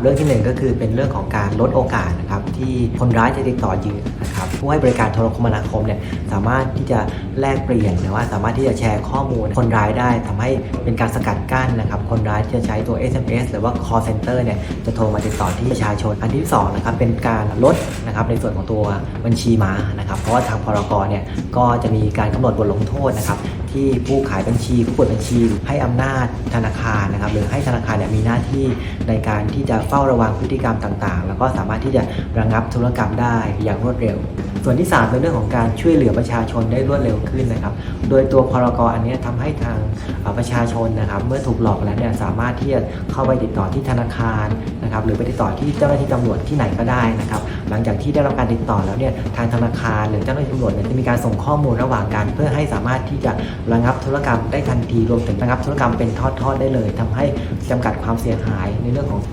เรื่องที่หนึ่งก็คือเป็นเรื่องของการลดโอกาสนะครับที่คนร้ายจะติดต่อเหยื่อนะครับผู้ให้บริการโทรคมนาคมเนี่ยสามารถที่จะแลกเปลี่ยนหรือว่าสามารถที่จะแชร์ข้อมูลคนร้ายได้ทำให้เป็นการสกัดกั้นนะครับคนร้ายจะใช้ตัว SMS หรือว่า call center เนี่ยจะโทรมาติดต่อที่ประชาชนอันที่สองนะครับเป็นการลดนะครับในส่วนของตัวบัญชีม้านะครับเพราะว่าทางพรกเนี่ยก็จะมีการกำหนดบทลงโทษนะครับที่ผู้ขายบัญชีผู้เปิดบัญชี ให้อำนาจธนาคารนะครับหรือให้ธนาคารเนี่ยมีหน้าที่ในการที่จะเฝ้าระวังพฤติกรรมต่างๆ แล้วก็สามารถที่จะระงับธุรกรรมได้อย่างรวดเร็ว ส่วนที่ 3 เป็นเรื่องของการช่วยเหลือประชาชนได้รวดเร็วขึ้นนะครับ โดยตัวพรกอันนี้ยทำให้ทางประชาชนนะครับ เมื่อถูกหลอกแล้วเนี่ยสามารถที่จะเข้าไปติดต่อที่ธนาคารนะครับ หรือไปติดต่อที่เจ้าหน้าที่ตำรวจที่ไหนก็ได้นะครับ หลังจากที่ได้รับการติดต่อแล้วเนี่ยทางธนาคารหรือเจ้าหน้าที่ตำรวจเนี่ยจะมีการส่งข้อมูลระหว่างกัน เพื่อให้สามารถที่จะระงับธุรกรรมได้ทันทีรวมถึงระงับธุรกรรมเป็นทอดๆได้เลยทำให้จำกัดความเสียหายในเรื่องของ